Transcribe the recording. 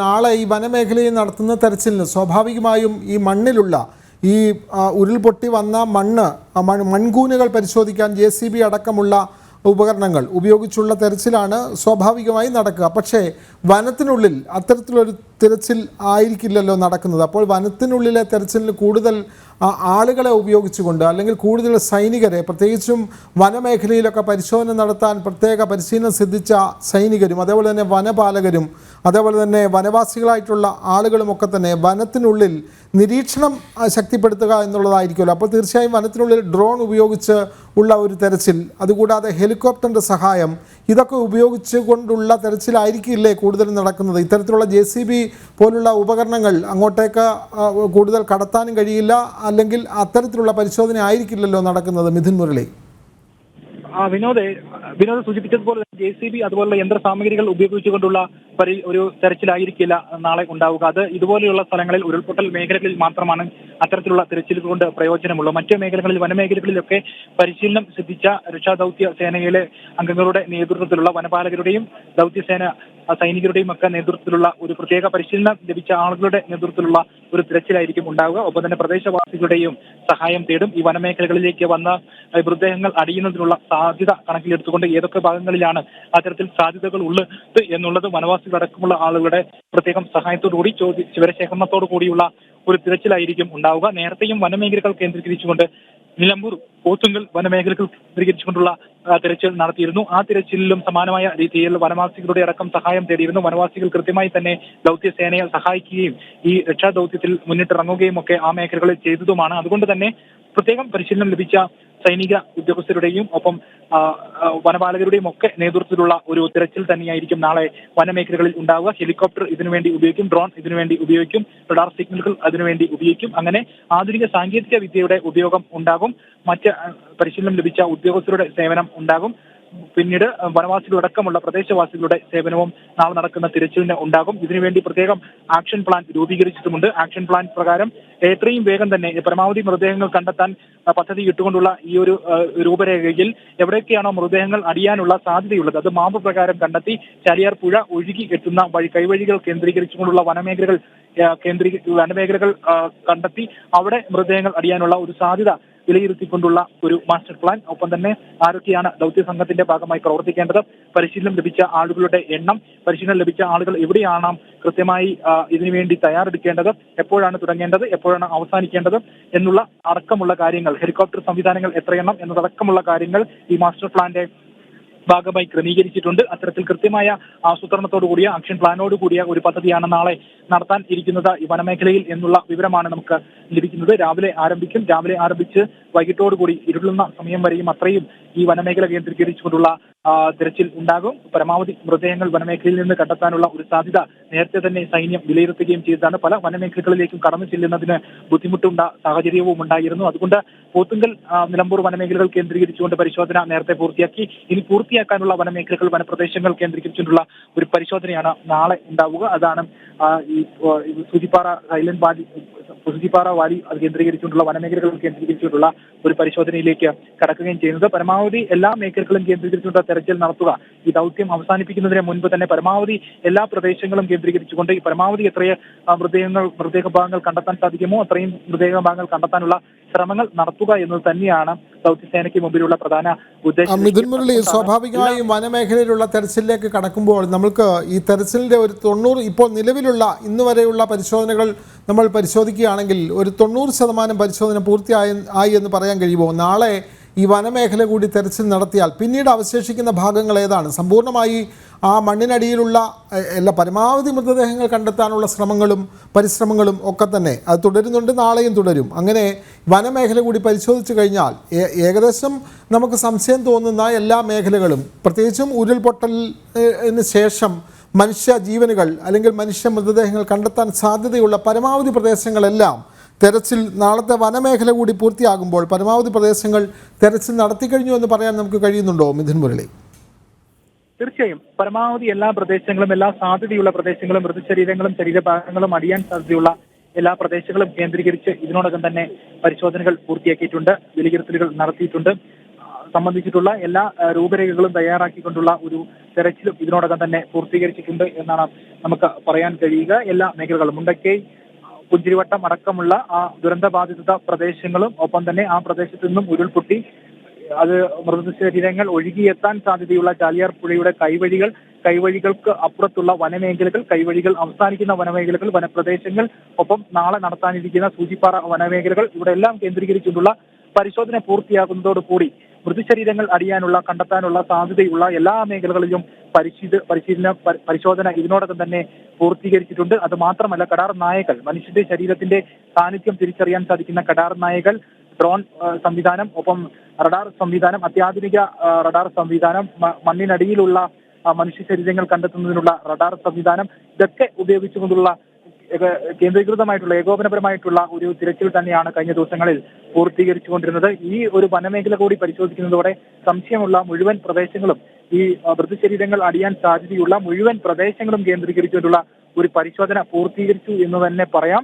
നാളെ ഈ വനമേഖലയിൽ നടത്തുന്ന തെരച്ചിലിന് സ്വാഭാവികമായും ഈ മണ്ണിലുള്ള ഈ ഉരുൾപൊട്ടി വന്ന മണ്ണ് മൺകൂനുകൾ പരിശോധിക്കാൻ ജെ സി ബി അടക്കമുള്ള ഉപകരണങ്ങൾ ഉപയോഗിച്ചുള്ള തെരച്ചിലാണ് സ്വാഭാവികമായി നടക്കുക. പക്ഷേ വനത്തിനുള്ളിൽ അത്തരത്തിലൊരു തിരച്ചിൽ ആയിരിക്കില്ലല്ലോ നടക്കുന്നത്. അപ്പോൾ വനത്തിനുള്ളിലെ തെരച്ചിലിന് കൂടുതൽ ആളുകളെ ഉപയോഗിച്ചുകൊണ്ട് അല്ലെങ്കിൽ കൂടുതൽ സൈനികരെ പ്രത്യേകിച്ചും വനമേഖലയിലൊക്കെ പരിശോധന നടത്താൻ പ്രത്യേക പരിശീലനം സിദ്ധിച്ച സൈനികരും അതേപോലെ തന്നെ വനപാലകരും അതേപോലെ തന്നെ വനവാസികളായിട്ടുള്ള ആളുകളുമൊക്കെ തന്നെ വനത്തിനുള്ളിൽ നിരീക്ഷണം ശക്തിപ്പെടുത്തുക എന്നുള്ളതായിരിക്കുമല്ലോ. അപ്പോൾ തീർച്ചയായും വനത്തിനുള്ളിൽ ഡ്രോൺ ഉപയോഗിച്ച് ഉള്ള ഒരു തെരച്ചിൽ അതുകൂടാതെ ഹെലികോപ്റ്ററിന്റെ സഹായം ഇതൊക്കെ ഉപയോഗിച്ചുകൊണ്ടുള്ള തെരച്ചിലായിരിക്കില്ലേ കൂടുതലും നടക്കുന്നത്? ഇത്തരത്തിലുള്ള ജെ സി ബി പോലുള്ള ഉപകരണങ്ങൾ അങ്ങോട്ടേക്ക് കൂടുതൽ കടത്താനും കഴിയില്ല അല്ലെങ്കിൽ അത്തരത്തിലുള്ള പരിശോധന ആയിരിക്കില്ലല്ലോ നടക്കുന്നത് മിഥുൻ മുരളി? ആ വിനോദ് വിനോദ് സൂചിപ്പിച്ചതുപോലെ ജെ സി ബി അതുപോലുള്ള യന്ത്ര സാമഗ്രികൾ ഉപയോഗിച്ചുകൊണ്ടുള്ള പരി ഒരു തെരച്ചിലായിരിക്കില്ല നാളെ ഉണ്ടാവുക. അത് ഇതുപോലെയുള്ള സ്ഥലങ്ങളിൽ ഉരുൾപൊട്ടൽ മേഖലകളിൽ മാത്രമാണ് അത്തരത്തിലുള്ള തെരച്ചിൽ കൊണ്ട് പ്രയോജനമുള്ളൂ. മറ്റു മേഖലകളിൽ വനമേഖലകളിലൊക്കെ പരിശീലനം സിദ്ധിച്ച രക്ഷാദൌത്യ സേനയിലെ അംഗങ്ങളുടെ നേതൃത്വത്തിലുള്ള വനപാലകരുടെയും ദൌത്യസേന സൈനികരുടെയും ഒക്കെ നേതൃത്വത്തിലുള്ള ഒരു പ്രത്യേക പരിശീലനം ലഭിച്ച ആളുകളുടെ നേതൃത്വത്തിലുള്ള ഒരു തിരച്ചിലായിരിക്കും ഉണ്ടാവുക. ഒപ്പം തന്നെ പ്രദേശവാസികളുടെയും സഹായം തേടും. ഈ വനമേഖലകളിലേക്ക് വന്ന മൃതദേഹങ്ങൾ അടിയുന്നതിനുള്ള സാധ്യത കണക്കിലെടുത്തുകൊണ്ട് ഏതൊക്കെ ഭാഗങ്ങളിലാണ് അത്തരത്തിൽ സാധ്യതകൾ ഉള്ളത് എന്നുള്ളത് വനവാസികളടക്കമുള്ള ആളുകളുടെ പ്രത്യേകം സഹായത്തോടുകൂടി ചോദ്യ വിവരശേഖരണത്തോടു കൂടിയുള്ള ഒരു തിരച്ചിലായിരിക്കും ഉണ്ടാവുക. നേരത്തെയും വനമേഖലകൾ കേന്ദ്രീകരിച്ചുകൊണ്ട് നിലമ്പൂർ പോത്തുങ്കൽ വനമേഖലകൾ കേന്ദ്രീകരിച്ചുകൊണ്ടുള്ള ആ, തിരച്ചിൽ നടത്തിയിരുന്നു. ആ തിരച്ചിലിലും സമാനമായ രീതിയിൽ വനവാസികളുടെ അടക്കം സഹായം തേടിയിരുന്നു. വനവാസികൾ കൃത്യമായി തന്നെ ദൗത്യസേനയെ സഹായിക്കുകയും ഈ രക്ഷാദൗത്യത്തിൽ മുന്നിട്ടിറങ്ങുകയും ഒക്കെ ആ മേഖലകളിൽ ചെയ്തതുമാണ്. അതുകൊണ്ട് തന്നെ പ്രത്യേകം പരിശീലനം ലഭിച്ച സൈനിക ഉദ്യോഗസ്ഥരുടെയും ഒപ്പം വനപാലകരുടെയും ഒക്കെ നേതൃത്വത്തിലുള്ള ഒരു തിരച്ചിൽ തന്നെയായിരിക്കും നാളെ വനമേഖലകളിൽ ഉണ്ടാവുക. ഹെലികോപ്റ്റർ ഇതിനുവേണ്ടി ഉപയോഗിക്കും ഡ്രോൺ ഇതിനുവേണ്ടി ഉപയോഗിക്കും റഡാർ സിഗ്നലുകൾ അതിനുവേണ്ടി ഉപയോഗിക്കും. അങ്ങനെ ആധുനിക സാങ്കേതിക വിദ്യയുടെ ഉപയോഗം ഉണ്ടാകും. മറ്റ് പരിശീലനം ലഭിച്ച ഉദ്യോഗസ്ഥരുടെ സേവനം ഉണ്ടാകും. പിന്നീട് വനവാസികളടക്കമുള്ള പ്രദേശവാസികളുടെ സേവനവും നാളെ നടക്കുന്ന തിരച്ചിലിന് ഉണ്ടാകും. ഇതിനുവേണ്ടി പ്രത്യേകം ആക്ഷൻ പ്ലാൻ രൂപീകരിച്ചിട്ടുമുണ്ട്. ആക്ഷൻ പ്ലാൻ പ്രകാരം എത്രയും വേഗം തന്നെ പരമാവധി മൃതദേഹങ്ങൾ കണ്ടെത്താൻ പദ്ധതി ഇട്ടുകൊണ്ടുള്ള ഈ ഒരു രൂപരേഖയിൽ എവിടെയൊക്കെയാണോ മൃതദേഹങ്ങൾ അടിയാനുള്ള സാധ്യതയുള്ളത് അത് മാമ്പ് പ്രകാരം കണ്ടെത്തി ചാലിയാർ പുഴ ഒഴുകി എത്തുന്ന വഴി കൈവഴികൾ കേന്ദ്രീകരിച്ചുകൊണ്ടുള്ള വനമേഖലകൾ കേന്ദ്രീ വനമേഖലകൾ കണ്ടെത്തി അവിടെ മൃതദേഹങ്ങൾ അടിയാനുള്ള ഒരു സാധ്യത വിലയിരുത്തിക്കൊണ്ടുള്ള ഒരു മാസ്റ്റർ പ്ലാൻ ഒപ്പം തന്നെ ആരൊക്കെയാണ് ദൗത്യ സംഘത്തിന്റെ ഭാഗമായി പ്രവർത്തിക്കേണ്ടത്? പരിശീലനം ലഭിച്ച ആളുകളുടെ എണ്ണം പരിശീലനം ലഭിച്ച ആളുകൾ എവിടെയാണ് കൃത്യമായി ഇതിനുവേണ്ടി തയ്യാറെടുക്കേണ്ടത്? എപ്പോഴാണ് തുടങ്ങേണ്ടത്? എപ്പോഴാണ് അവസാനിക്കേണ്ടത്? എന്നുള്ള അടക്കമുള്ള കാര്യങ്ങൾ ഹെലികോപ്റ്റർ സംവിധാനങ്ങൾ എത്രയെണ്ണം എന്നതടക്കമുള്ള കാര്യങ്ങൾ ഈ മാസ്റ്റർ പ്ലാന്റെ ഭാഗമായി ക്രമീകരിച്ചിട്ടുണ്ട്. അത്തരത്തിൽ കൃത്യമായ ആസൂത്രണത്തോടു കൂടിയ ആക്ഷൻ പ്ലാനോട് കൂടിയ ഒരു പദ്ധതിയാണ് നാളെ നടത്താൻ ഇരിക്കുന്നത് ഈ വനമേഖലയിൽ എന്നുള്ള വിവരമാണ് നമുക്ക് ലഭിക്കുന്നത്. രാവിലെ ആരംഭിക്കും. രാവിലെ ആരംഭിച്ച് വൈകിട്ടോടുകൂടി ഇരുളുന്ന സമയം വരെയും അത്രയും ഈ വനമേഖല കേന്ദ്രീകരിച്ചുകൊണ്ടുള്ള തിരച്ചിൽ ഉണ്ടാകും. പരമാവധി മൃതദേഹങ്ങൾ വനമേഖലയിൽ നിന്ന് കണ്ടെത്താനുള്ള ഒരു സാധ്യത നേരത്തെ തന്നെ സൈന്യം വിലയിരുത്തുകയും ചെയ്തതാണ്. പല വനമേഖലകളിലേക്കും കടന്നു ചെല്ലുന്നതിന് ബുദ്ധിമുട്ടുണ്ട സാഹചര്യവും ഉണ്ടായിരുന്നു. അതുകൊണ്ട് പോത്തുങ്കൽ നിലമ്പൂർ വനമേഖലകൾ കേന്ദ്രീകരിച്ചുകൊണ്ട് പരിശോധന നേരത്തെ പൂർത്തിയാക്കി. ഇനി പൂർത്തിയാക്കാനുള്ള വനമേഖലകൾ വനപ്രദേശങ്ങൾ കേന്ദ്രീകരിച്ചുകൊണ്ടുള്ള ഒരു പരിശോധനയാണ് നാളെ ഉണ്ടാവുക. അതാണ് ഈ Soochippara silent valley Soochippara valley അത് കേന്ദ്രീകരിച്ചുകൊണ്ടുള്ള വനമേഖലകൾ കേന്ദ്രീകരിച്ചുകൊണ്ടുള്ള ഒരു പരിശോധനയിലേക്ക് കടക്കുകയും ചെയ്യുന്നത്. പരമാവധി എല്ലാ മേഖലകളും കേന്ദ്രീകരിച്ചുകൊണ്ട് തെരച്ചിൽ നടത്തുക ഈ ദൗത്യം അവസാനിപ്പിക്കുന്നതിന് മുൻപ് തന്നെ പരമാവധി എല്ലാ പ്രദേശങ്ങളും കേന്ദ്രീകരിച്ചുകൊണ്ട് ഈ പരമാവധി എത്രയും മൃതദേഹങ്ങൾ മൃതദേഹ ഭാഗങ്ങൾ കണ്ടെത്താൻ സാധിക്കുമോ അത്രയും മൃതദേഹ ഭാഗങ്ങൾ കണ്ടെത്താനുള്ള ശ്രമങ്ങൾ നടത്തുക എന്നത് തന്നെയാണ് ദൗത്യസേനയ്ക്ക് മുമ്പിലുള്ള പ്രധാന ഉദ്ദേശം മിഥുൻ മുരളി സ്വാഭാവികമായും വനമേഖലയിലുള്ള തെരച്ചിലിലേക്ക് കടക്കുമ്പോൾ നമുക്ക് ഈ തെരച്ചിലിന്റെ ഒരു തൊണ്ണൂറ് ഇപ്പോൾ നിലവിലുള്ള ഇന്ന് വരെയുള്ള പരിശോധനകൾ നമ്മൾ പരിശോധിക്കുകയാണെങ്കിൽ ഒരു തൊണ്ണൂറ് ശതമാനം പരിശോധന പൂർത്തിയായി ആയി എന്ന് പറയാൻ കഴിയുമോ? നാളെ ഈ വനമേഖല കൂടി തെരച്ചിൽ നടത്തിയാൽ പിന്നീട് അവശേഷിക്കുന്ന ഭാഗങ്ങൾ ഏതാണ്? സമ്പൂർണമായി ആ മണ്ണിനടിയിലുള്ള എല്ലാ പരമാവധി മൃതദേഹങ്ങൾ കണ്ടെത്താനുള്ള ശ്രമങ്ങളും പരിശ്രമങ്ങളും ഒക്കെ തന്നെ അത് തുടരുന്നുണ്ട് നാളെയും തുടരും. അങ്ങനെ വനമേഖല കൂടി പരിശോധിച്ചു കഴിഞ്ഞാൽ ഏകദേശം നമുക്ക് സംശയം തോന്നുന്ന എല്ലാ മേഖലകളും പ്രത്യേകിച്ചും ഉരുൾപൊട്ടലിന് ശേഷം മനുഷ്യ ജീവനുകൾ അല്ലെങ്കിൽ മനുഷ്യ മൃതദേഹങ്ങൾ കണ്ടെത്താൻ സാധ്യതയുള്ള പരമാവധി പ്രദേശങ്ങളെല്ലാം തെരച്ചിൽ നാളത്തെ വനമേഖല കൂടി പൂർത്തിയാകുമ്പോൾ പരമാവധി പ്രദേശങ്ങൾ തെരച്ചിൽ നടത്തി കഴിഞ്ഞു എന്ന് പറയാൻ നമുക്ക് കഴിയുന്നുണ്ടോ മിഥുൻ മുരളി? തീർച്ചയായും. പരമാവധി എല്ലാ പ്രദേശങ്ങളും എല്ലാ സാധ്യതയുള്ള പ്രദേശങ്ങളും മൃതശരീരങ്ങളും ശരീരഭാഗങ്ങളും അടിയാൻ സാധ്യതയുള്ള എല്ലാ പ്രദേശങ്ങളും കേന്ദ്രീകരിച്ച് ഇതിനോടകം തന്നെ പരിശോധനകൾ പൂർത്തിയാക്കിയിട്ടുണ്ട് വിലയിരുത്തലുകൾ നടത്തിയിട്ടുണ്ട്. സംബന്ധിച്ചിട്ടുള്ള എല്ലാ രൂപരേഖകളും തയ്യാറാക്കിക്കൊണ്ടുള്ള ഒരു തെരച്ചിലും ഇതിനോടകം തന്നെ പൂർത്തീകരിച്ചിട്ടുണ്ട് എന്നാണ് നമുക്ക് പറയാൻ കഴിയുക. എല്ലാ മേഖലകളും. മുണ്ടക്കൈ പുഞ്ചിരിവട്ടം അടക്കമുള്ള ആ ദുരന്ത ബാധിത പ്രദേശങ്ങളും ഒപ്പം തന്നെ ആ പ്രദേശത്തു നിന്നും ഉരുൾപൊട്ടി അത് മൃതശരീരങ്ങൾ ഒഴുകിയെത്താൻ സാധ്യതയുള്ള ചാലിയാർ പുഴയുടെ കൈവഴികൾ കൈവഴികൾക്ക് അപ്പുറത്തുള്ള വനമേഖലകൾ കൈവഴികൾ അവസാനിക്കുന്ന വനമേഖലകൾ വനപ്രദേശങ്ങൾ ഒപ്പം നാളെ നടത്താനിരിക്കുന്ന സൂചിപ്പാറ വനമേഖലകൾ ഇവിടെ എല്ലാം കേന്ദ്രീകരിച്ചുകൊണ്ടുള്ള പരിശോധന പൂർത്തിയാകുന്നതോടുകൂടി മൃതശരീരങ്ങൾ അടിയാനുള്ള കണ്ടെത്താനുള്ള സാധ്യതയുള്ള എല്ലാ മേഖലകളിലും പരിശീല പരിശീലന പരിശോധന ഇതിനോടകം തന്നെ പൂർത്തീകരിച്ചിട്ടുണ്ട്. അത് മാത്രമല്ല കടാർ നായകൾ മനുഷ്യന്റെ ശരീരത്തിന്റെ സാന്നിധ്യം തിരിച്ചറിയാൻ സാധിക്കുന്ന കടാർ നായകൾ ഡ്രോൺ സംവിധാനം ഒപ്പം റഡാർ സംവിധാനം അത്യാധുനിക റഡാർ സംവിധാനം മണ്ണിനടിയിലുള്ള മനുഷ്യ ശരീരങ്ങൾ കണ്ടെത്തുന്നതിനുള്ള റഡാർ സംവിധാനം ഇതൊക്കെ ഉപയോഗിച്ചുകൊണ്ടുള്ള കേന്ദ്രീകൃതമായിട്ടുള്ള ഏകോപനപരമായിട്ടുള്ള ഒരു തിരച്ചിൽ തന്നെയാണ് കഴിഞ്ഞ ദിവസങ്ങളിൽ പൂർത്തീകരിച്ചുകൊണ്ടിരുന്നത്. ഈ ഒരു വനമേഖല കൂടി പരിശോധിക്കുന്നതോടെ സംശയമുള്ള മുഴുവൻ പ്രദേശങ്ങളും ഈ വൃദ്ധശരീരങ്ങൾ അടിയാൻ സാധ്യതയുള്ള മുഴുവൻ പ്രദേശങ്ങളും കേന്ദ്രീകരിച്ചുകൊണ്ടുള്ള ഒരു പരിശോധന പൂർത്തീകരിച്ചു എന്ന് തന്നെ പറയാം.